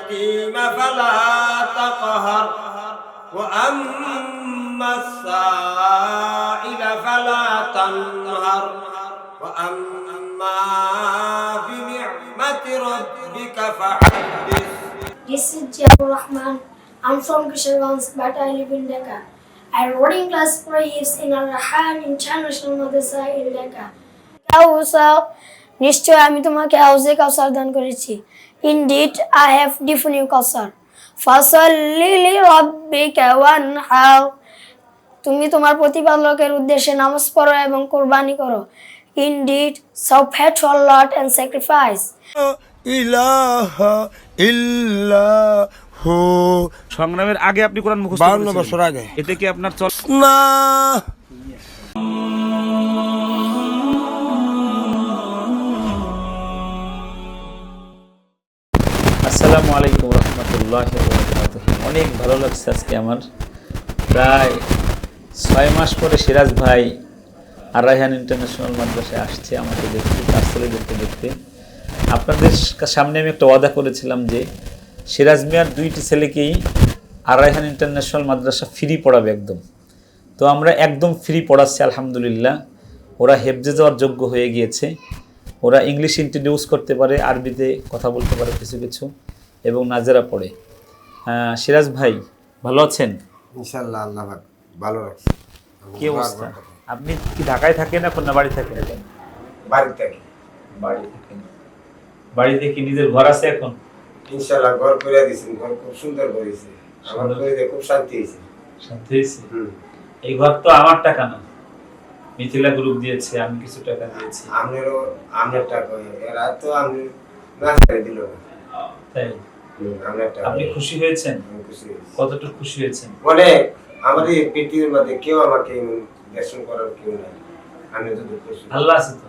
اليتيم فلا تقهر وأما السائل فلا تنهر وأما بنعمة ربك فحدث This is Jabur Rahman. I'm from Kisharganj, but I live in Dhaka. I rode in class for years in Al Rahan International Madrasa in Dhaka. কাউসার নিশ্চয় আমি তোমাকে হাউজে কাউসার দান করেছি indeed I have given you কাউসার ফাসাল্লি লিরাব্বিকা ওয়ানহার তুমি তোমার প্রতিপালকের উদ্দেশ্যে নামাজ পড়ো এবং কোরবানি করো। ইনডিড সব ফ্যাট লট অ্যান্ড স্যাক্রিফাইস ইলাহা ইল্লাহু। সংগ্রামের আগে আপনি কোরআন মুখস্থ বাউন্ন করেছিলেন? বছর আগে। এতে কি আপনার চল না। আসসালামু আলাইকুম রহমতুল্লাহ অনেক ভালো লাগছে আজকে আমার। প্রায় ছয় মাস পরে সিরাজ ভাই আর রায়হান ইন্টারন্যাশনাল মাদ্রাসায় আসছে আমাকে দেখতে আসলে দেখতে দেখতে। আপনাদের সামনে আমি একটা ওয়াদা করেছিলাম যে সিরাজ মিয়ার দুইটি ছেলেকেই আর রায়হান ইন্টারন্যাশনাল মাদ্রাসা ফ্রি পড়াবে একদম। তো আমরা একদম ফ্রি পড়াচ্ছি, আলহামদুলিল্লাহ। ওরা হেফজে যাওয়ার যোগ্য হয়ে গিয়েছে। ওরা ইংলিশ ইন্ট্রোডিউস করতে পারে, আরবিতে কথা বলতে পারে, কিছু কিছু। এবং নাজেরা পড়ে। সিরাজ ভাই ভালো আছেন? ইনশাআল্লাহ আল্লাহ ভালো রাখছে। কি অবস্থা? আপনি কি ঢাকায় থাকেন এখন না বাড়ি থাকেন? বাড়ি থেকে। বাড়ি থাকেন। বাড়িতে কি নিজের ঘর আছে এখন? ইনশাআল্লাহ ঘর করে দিছেন ঘর খুব সুন্দর করেছে আমার। করে খুব শান্তি হয়েছে। শান্তি হয়েছে? এই ঘর তো আমার টাকা না। মিথিলা গ্রুপ দিয়েছে আমি কিছু টাকা দিয়েছি। আপনারও আপনার টাকা এরা তো আপনি না দিল তাই? আপনি খুশি হয়েছেন আমি খুশি হয়েছি। কতটুকু খুশি হয়েছেন অনেক আমাদের এই পৃথিবীর মধ্যে কেউ আমাকে দেশন করার কেউ নাই আমি তো খুশি আল্লাহ আছে তো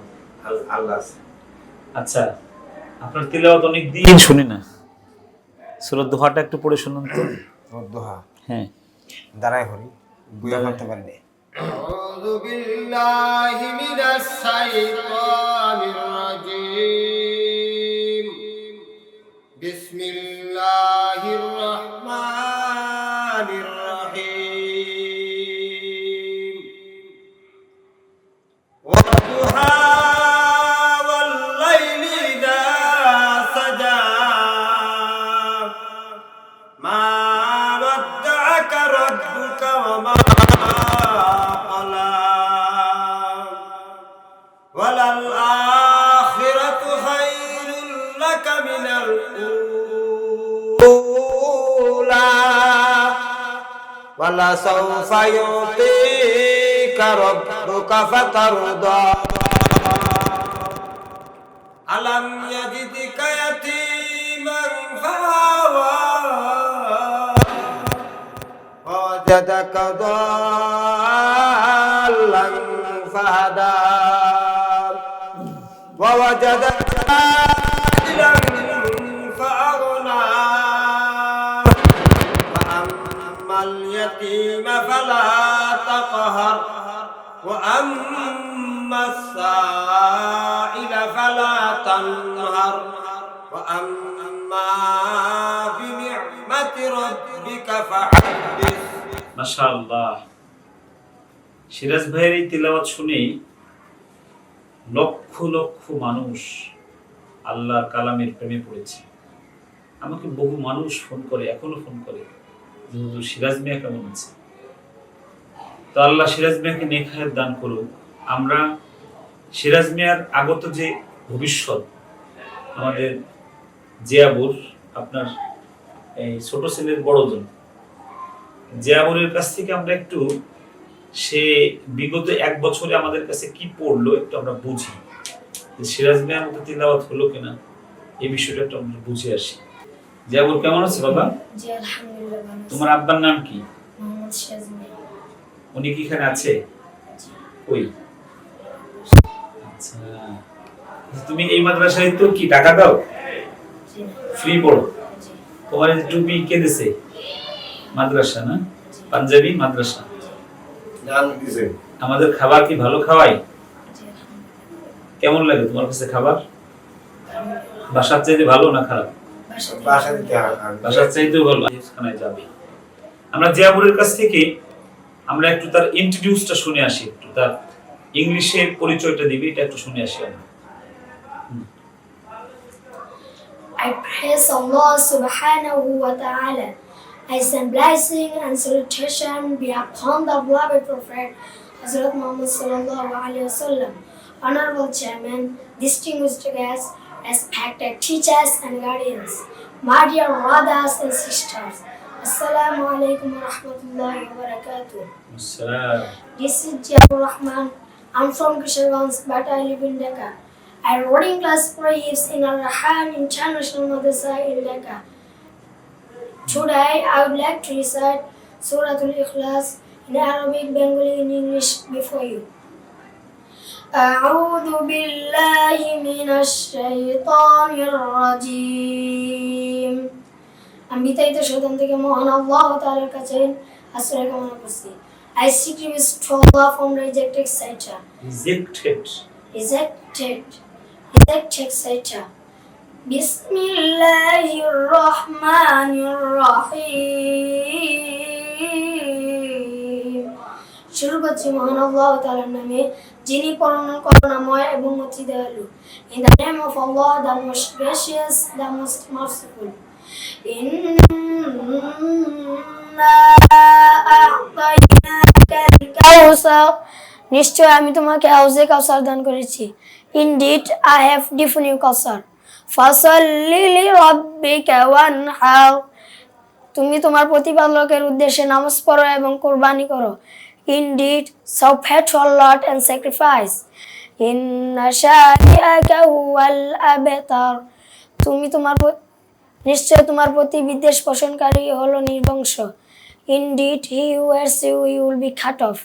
আল- আল্লাহ আছে আচ্ছা আপনার তিলাওয়াত অনেক দিন শুনি না সুরত দোহাটা একটু পড়ে শুনুন তো তোর দোহা হ্যাঁ দাঁড়ায় হরি বুয়া করতে পারি أعوذ بالله من الشيطان الرجيم بسم الله ربك وما قلى وللآخرة خير لك من الأولى ولسوف يعطيك ربك فترضى ألم يجدك يتيما ووجدك ضالا فهدى. ووجدك عائلا فأغنى. فأما اليتيم فلا تقهر وأما السائل فلا تنهر. وأما بنعمة ربك فحدث মাশাআল্লাহ। সিরাজ ভাইয়ের এই তিলাওয়াত শুনেই লক্ষ লক্ষ মানুষ আল্লাহর কালামের প্রেমে পড়েছে। আমাকে বহু মানুষ ফোন করে, এখনও ফোন করে সিরাজ মিয়া কেমন আছে? তো আল্লাহ সিরাজ মিয়াকে নেখায়ের দান করুক। আমরা সিরাজ মিয়ার আগত যে ভবিষ্যৎ, আমাদের জিয়াবুর, আপনার এই ছোট ছেলের বড়জন জিয়াবুরের কাছ থেকে আমরা একটু সে বিগত এক বছরে আমাদের কাছে কি পড়ল একটু আমরা বুঝি। সিরাজ মিয়ার মতো তিলাওয়াত হলো কিনা এই বিষয়টা একটু আমরা বুঝে আসি। জিয়াবুর কেমন আছে বাবা। তোমার আব্বার নাম কি? উনি কি এখানে আছে? ওই আচ্ছা। তুমি এই মাদ্রাসায় তো কি টাকা দাও? ফ্রি পড়ো। তোমার টুপি কে দিছে? মাদ্রাসা না? পাঞ্জাবি মাদ্রাসা। আমাদের খাবার কি ভালো খাওয়াই কেমন লাগে তোমার কাছে খাবার? বাসার চাইতে ভালো না খারাপ? বাসার চাইতেও ভালো। হাদিসখানায় যাবে। আমরা জিয়াবুরের কাছ থেকে আমরা একটু তার ইন্ট্রোডিউসটা শুনে আসি একটু। তার ইংলিশের পরিচয়টা দিবি এটা একটু শুনে আসি আমরা। I praise Allah subhanahu wa ta'ala. I send blessing and salutation be upon the beloved Prophet Hazrat Muhammad Sallallahu Alaihi Wasallam. Honorable Chairman, distinguished guests, respected teachers and guardians, my dear brothers and sisters, Assalamu alaikum wa rahmatullahi wa barakatuh. Assalam. This is Jabul Rahman. I'm from Kisharganj, but I live in Dhaka. I rode in class 4 in Al Rahan International Madrasa in Dhaka. Today I would like to recite Surah Al Ikhlas in Arabic, Bengali, and English before you. أعوذ بالله من الشيطان الرجيم আমি বিতাড়িত শয়তান থেকে মহান আল্লাহ তাআলার কাছে আশ্রয় কামনা করছি I seek refuge to Allah from rejected Satan. Rejected Rejected. Rejected Satan. بسم الله الرحمن الرحيم শুরু করছি মহান আল্লাহ তাআলার নামে যিনি পরম করুণাময় এবং অতি দয়ালু In the name of Allah, the most gracious, the most merciful. إنا أعطيناك الكوثر নিশ্চয় আমি তোমাকে হাউজে কাউসার দান করেছি indeed I have given you Kausar ফাসাল্লি লিরাব্বিকা ওয়ানহার। তুমি তোমার প্রতিপালকের উদ্দেশ্যে নামাজ পড়ো এবং কোরবানি করো। Indeed so fate lot and sacrifice তুমি তোমার নিশ্চয় তোমার প্রতি বিদ্বেষ পোষণকারী হলো নির্বংশ indeed he hears you you will be cut off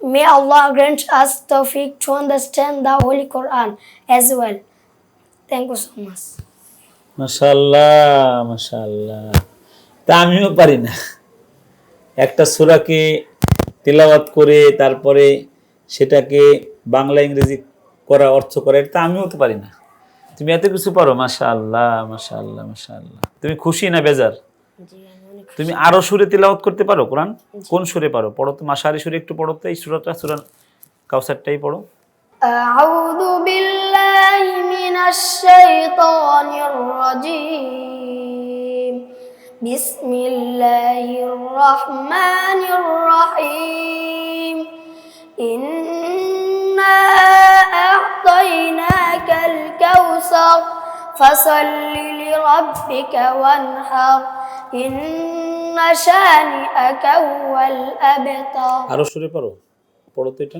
May Allah grant us tawfiq to understand the Holy Quran as well. Thank you so much মাশাল্লাহ মাশাল্লাহ তা আমিও পারি না। একটা সুরাকে তেলাওয়াত করে তারপরে সেটাকে বাংলা ইংরেজি করা অর্থ করা এটা আমিও তো পারি না। তুমি এত কিছু পারো মাশাল্লাহ মাশাল্লাহ মাশাল্লাহ তুমি খুশি না বেজার? তুমি আরও সুরে তেলাওয়াত করতে পারো কোরআন? কোন সুরে পারো? পড়ো তো মাসারি সুরে একটু পড়ো তো এই সুরাটা সুরান কাউসারটাই পড়ো। আউযু বিল্লাহ بالله من الشيطان الرجيم بسم الله الرحمن الرحيم إنا أعطيناك الكوثر فصل لربك وانحر إن شانئك هو الأبتر আরো সুরে পারো পড়ো তো এটা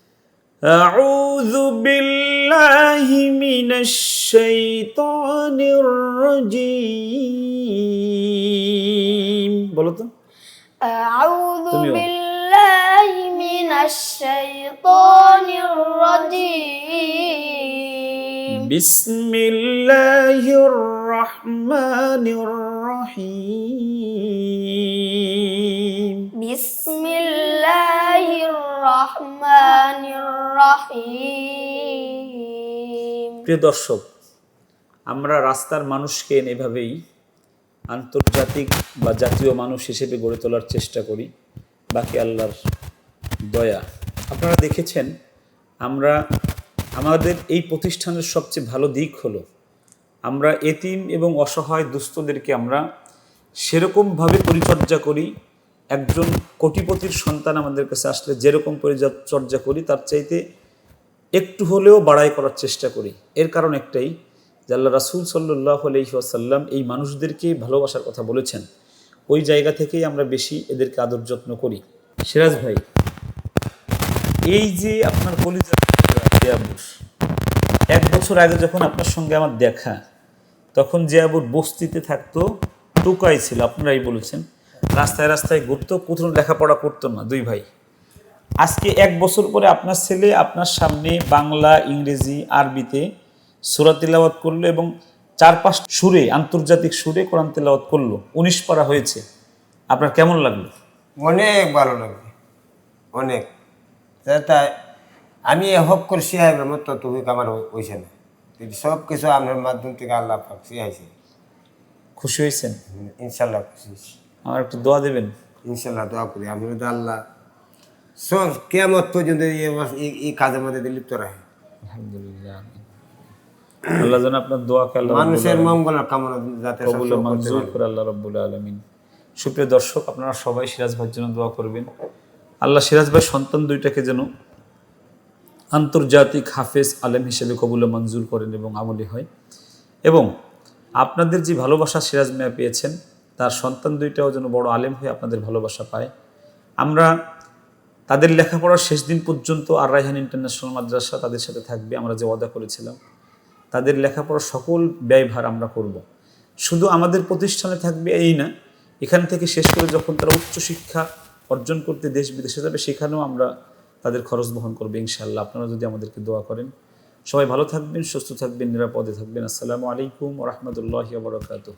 أعوذ بالله من الشيطان الرجيم বলো তো أعوذ তুমিও। بالله من الشيطان الرجيم بسم الله الرحمن الرحيم بسم প্রিয় দর্শক, আমরা রাস্তার মানুষকে এভাবেই আন্তর্জাতিক বা জাতীয় মানুষ হিসেবে গড়ে তোলার চেষ্টা করি। বাকি আল্লাহর দয়া। আপনারা দেখেছেন, আমরা, আমাদের এই প্রতিষ্ঠানের সবচেয়ে ভালো দিক হলো, আমরা এতিম এবং অসহায় দুস্থদেরকে আমরা সেরকমভাবে পরিচর্যা করি একজন কোটিপতির সন্তান আমাদের কাছে আসলে যেরকম পরিচর্যা করি, তার চাইতে একটু হলেও বাড়াই করার চেষ্টা করি। এর কারণ একটাই যে আল্লাহ রাসুল সাল্লাহ আলহিহাসাল্লাম এই মানুষদেরকে ভালোবাসার কথা বলেছেন। ওই জায়গা থেকেই আমরা বেশি এদেরকে আদর যত্ন করি। সিরাজ ভাই, এই যে আপনার কলিজা জিয়াবুর, এক বছর আগে যখন আপনার সঙ্গে আমার দেখা, তখন জিয়াবুর বস্তিতে থাকতো, টোকাই ছিল, আপনারাই বলেছেন। রাস্তায় রাস্তায় ঘুরতো কোথাও লেখাপড়া করতো না দুই ভাই। আজকে এক বছর পরে আপনার ছেলে আপনার সামনে বাংলা ইংরেজি আরবিতে সুরা তিলাওয়াত করল এবং চার পাঁচ সুরে আন্তর্জাতিক সুরে কোরআন তেলাওয়াত করল। উনিশ পারা হয়েছে। আপনার কেমন লাগল? অনেক ভালো লাগবে অনেক। তা- তাই আমি হক করে শিহাইবের মতো তুমি আমার হয়েছে না। সব কিছু আপনার মাধ্যম থেকে আল্লাহ পাক খুশি হয়েছেন? ইনশাল্লাহ খুশি হয়েছি। আমার একটু দোয়া দেবেন। ইনশাল্লাহ দোয়া করি আমি তো আল্লাহ। সব কেমন পর্যন্ত এই কাজের মধ্যে লিপ্ত রাখে আলহামদুলিল্লাহ আল্লাহ যেন আপনার দোয়াকে আল্লাহ মানুষের মঙ্গলের কামনা যাতে কবুল মঞ্জুর করে আল্লাহ রব্বুল আলমিন। সুপ্রিয় দর্শক আপনারা সবাই সিরাজ ভাইয়ের জন্য দোয়া করবেন। আল্লাহ সিরাজ ভাই সন্তান দুইটাকে যেন আন্তর্জাতিক হাফেজ আলেম হিসেবে কবুল মঞ্জুর করেন এবং আমলি হয়। এবং আপনাদের যে ভালোবাসা সিরাজ মিয়া পেয়েছেন তার সন্তান দুইটাও যেন বড় আলেম হয়ে আপনাদের ভালোবাসা পায়। আমরা তাদের লেখাপড়ার শেষ দিন পর্যন্ত আর রাইহান ইন্টারন্যাশনাল মাদ্রাসা তাদের সাথে থাকবে, আমরা যে ওয়াদা করেছিলাম। তাদের লেখাপড়ার সকল ব্যয়ভার আমরা করব। শুধু আমাদের প্রতিষ্ঠানে থাকবে এই না, এখান থেকে শেষ করে যখন তারা উচ্চশিক্ষা অর্জন করতে দেশ বিদেশে যাবে, সেখানেও আমরা তাদের খরচ বহন করব ইনশাল্লাহ আপনারা যদি আমাদেরকে দোয়া করেন। সবাই ভালো থাকবেন, সুস্থ থাকবেন, নিরাপদে থাকবেন। আসসালামু আলাইকুম রহমতুল্লাহ বরকাতুহ।